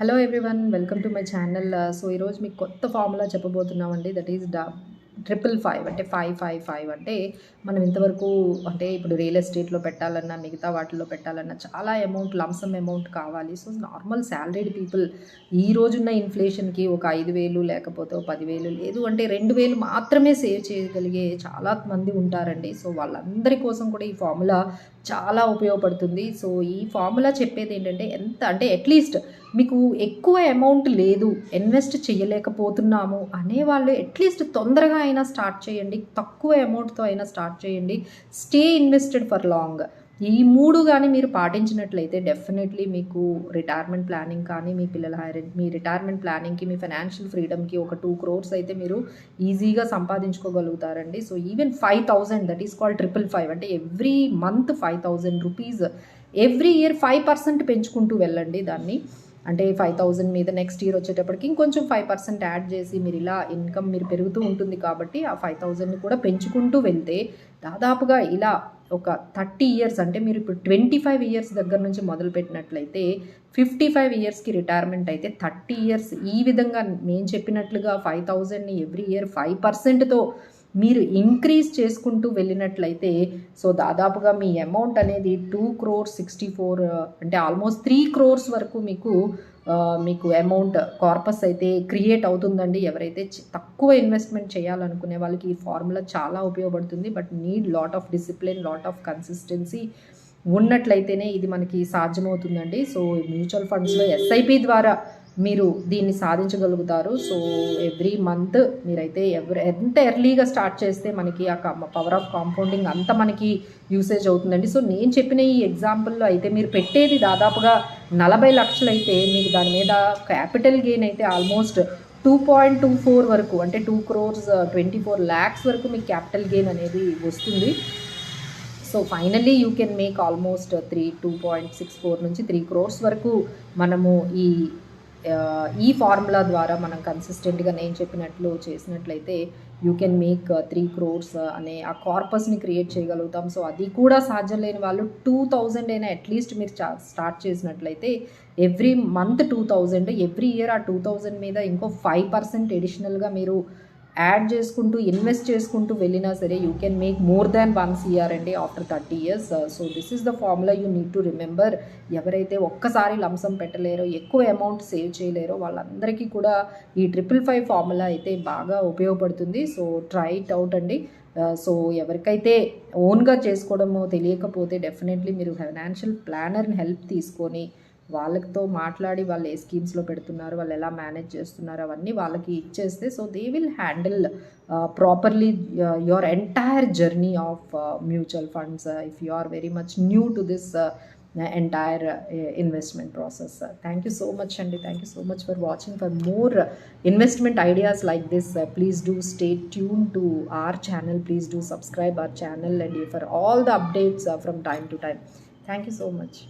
Hello everyone welcome to my channel so ఈరోజు మీకు కొత్త formula చెప్పబోతున్నామండి. That is the triple five అంటే five five five అంటే మనం ఇంతవరకు అంటే ఇప్పుడు రియల్ ఎస్టేట్లో పెట్టాలన్నా మిగతా వాటిల్లో పెట్టాలన్నా చాలా అమౌంట్ లంసమ్ అమౌంట్ కావాలి. సో నార్మల్ శాలరీడ్ పీపుల్ ఈ రోజున్న ఇన్ఫ్లేషన్కి ఒక ఐదు వేలు లేకపోతే ఒక పదివేలు లేదు అంటే రెండు వేలు మాత్రమే సేవ్ చేయగలిగే చాలా మంది ఉంటారండి. సో వాళ్ళందరి కోసం కూడా ఈ ఫార్ములా చాలా ఉపయోగపడుతుంది. సో ఈ ఫార్ములా చెప్పేది ఏంటంటే ఎంత అంటే అట్లీస్ట్ మీకు ఎక్కువ అమౌంట్ లేదు. ఇన్వెస్ట్ చేయలేకపోతున్నాము అనేవాళ్ళు అట్లీస్ట్ తొందరగా అయినా స్టార్ట్ చేయండి తక్కువ అమౌంట్తో అయినా స్టార్ట్ చేయండి స్టే ఇన్వెస్టెడ్ ఫర్ లాంగ్ ఈ మూడు కానీ మీరు పాటించినట్లయితే డెఫినెట్లీ మీకు రిటైర్మెంట్ ప్లానింగ్ కానీ మీ పిల్లల హైర్ మీ రిటైర్మెంట్ ప్లానింగ్కి మీ ఫైనాన్షియల్ ఫ్రీడమ్కి ఒక టూ క్రోర్స్ అయితే మీరు ఈజీగా సంపాదించుకోగలుగుతారండి. So even five thousand that is called triple five అంటే every month five thousand rupees every year five percent పెంచుకుంటూ వెళ్ళండి దాన్ని. అంటే ఫైవ్ థౌజండ్ మీద నెక్స్ట్ ఇయర్ వచ్చేటప్పటికి ఇంకొంచెం ఫైవ్ పర్సెంట్ యాడ్ చేసి మీరు ఇలా ఇన్కమ్ మీరు పెరుగుతూ ఉంటుంది కాబట్టి ఆ ఫైవ్ థౌజండ్ని కూడా పెంచుకుంటూ వెళ్తే దాదాపుగా ఇలా ఒక థర్టీ ఇయర్స్ అంటే మీరు ఇప్పుడు ట్వంటీ ఫైవ్ ఇయర్స్ దగ్గర నుంచి మొదలుపెట్టినట్లయితే ఫిఫ్టీ ఫైవ్ ఇయర్స్కి రిటైర్మెంట్ అయితే థర్టీ ఇయర్స్ ఈ విధంగా నేను చెప్పినట్లుగా ఫైవ్ థౌజండ్ని ఎవ్రీ ఇయర్ ఫైవ్ పర్సెంట్తో మీరు ఇంక్రీజ్ చేసుకుంటూ వెళ్ళినట్లయితే సో దాదాపుగా మీ అమౌంట్ అనేది టూ క్రోర్స్ సిక్స్టీ ఫోర్ అంటే ఆల్మోస్ట్ త్రీ క్రోర్స్ వరకు మీకు uh, మీకు అమౌంట్ కార్పస్ అయితే క్రియేట్ అవుతుందండి. ఎవరైతే తక్కువ ఇన్వెస్ట్మెంట్ చేయాలనుకునే వాళ్ళకి ఈ ఫార్ములా చాలా ఉపయోగపడుతుంది. But need lot of discipline lot of consistency ఉన్నట్లయితేనే ఇది మనకి సాధ్యమవుతుందండి. సో మ్యూచువల్ ఫండ్స్లో ఎస్ఐపి ద్వారా మీరు దీన్ని సాధించగలుగుతారు. సో ఎవ్రీ మంత్ మీరైతే ఎవరు ఎంత ఎర్లీగా స్టార్ట్ చేస్తే మనకి ఆ పవర్ ఆఫ్ కాంపౌండింగ్ అంత మనకి యూసేజ్ అవుతుందండి. సో నేను చెప్పిన ఈ ఎగ్జాంపుల్లో అయితే మీరు పెట్టేది దాదాపుగా నలభై లక్షలు అయితే మీకు దాని మీద క్యాపిటల్ గెయిన్ అయితే almost two point two four వరకు అంటే two crores twenty four lakhs వరకు మీకు క్యాపిటల్ గెయిన్ అనేది వస్తుంది. So finally you can make almost three two point six four నుంచి త్రీ క్రోర్స్ వరకు మనము ఈ ఈ ఫార్ములా ద్వారా మనం కన్సిస్టెంట్గా నేను చెప్పినట్లు చేసినట్లయితే you can make three crores అనే ఆ కార్పస్ని క్రియేట్ చేయగలుగుతాం. సో అది కూడా సాధ్యం లేని వాళ్ళు టూ థౌజండ్ అయినా అట్లీస్ట్ మీరు స్టార్ట్ చేసినట్లయితే every month two thousand every year ఆ టూ థౌజండ్ మీద ఇంకో ఫైవ్ పర్సెంట్ ఎడిషనల్గా మీరు యాడ్ చేసుకుంటూ ఇన్వెస్ట్ చేసుకుంటూ వెళ్ళినా సరే you can make more than one CR అండి after thirty years so this is the formula you need to remember ఎవరైతే ఒక్కసారి లంసం పెట్టలేరో ఎక్కువ అమౌంట్ సేవ్ చేయలేరో వాళ్ళందరికీ కూడా ఈ ట్రిపుల్ ఫైవ్ ఫార్ములా అయితే బాగా ఉపయోగపడుతుంది. సో ట్రై ఇట్ అవుట్ అండి. Uh, సో ఎవరికైతే ఓన్గా చేసుకోవడమో తెలియకపోతే డెఫినెట్లీ మీరు ఫైనాన్షియల్ ప్లానర్ని హెల్ప్ తీసుకొని వాళ్ళతో మాట్లాడి వాళ్ళు ఏ స్కీమ్స్లో పెడుతున్నారు వాళ్ళు ఎలా మేనేజ్ చేస్తున్నారు అవన్నీ వాళ్ళకి ఇచ్చేస్తే so they will handle properly your entire journey of mutual funds if you are very much new to this entire investment process thank you so much అండి thank you so much for watching for more investment ideas like this please do stay tune to our channel please do subscribe our channel and for all the updates from time to time thank you so much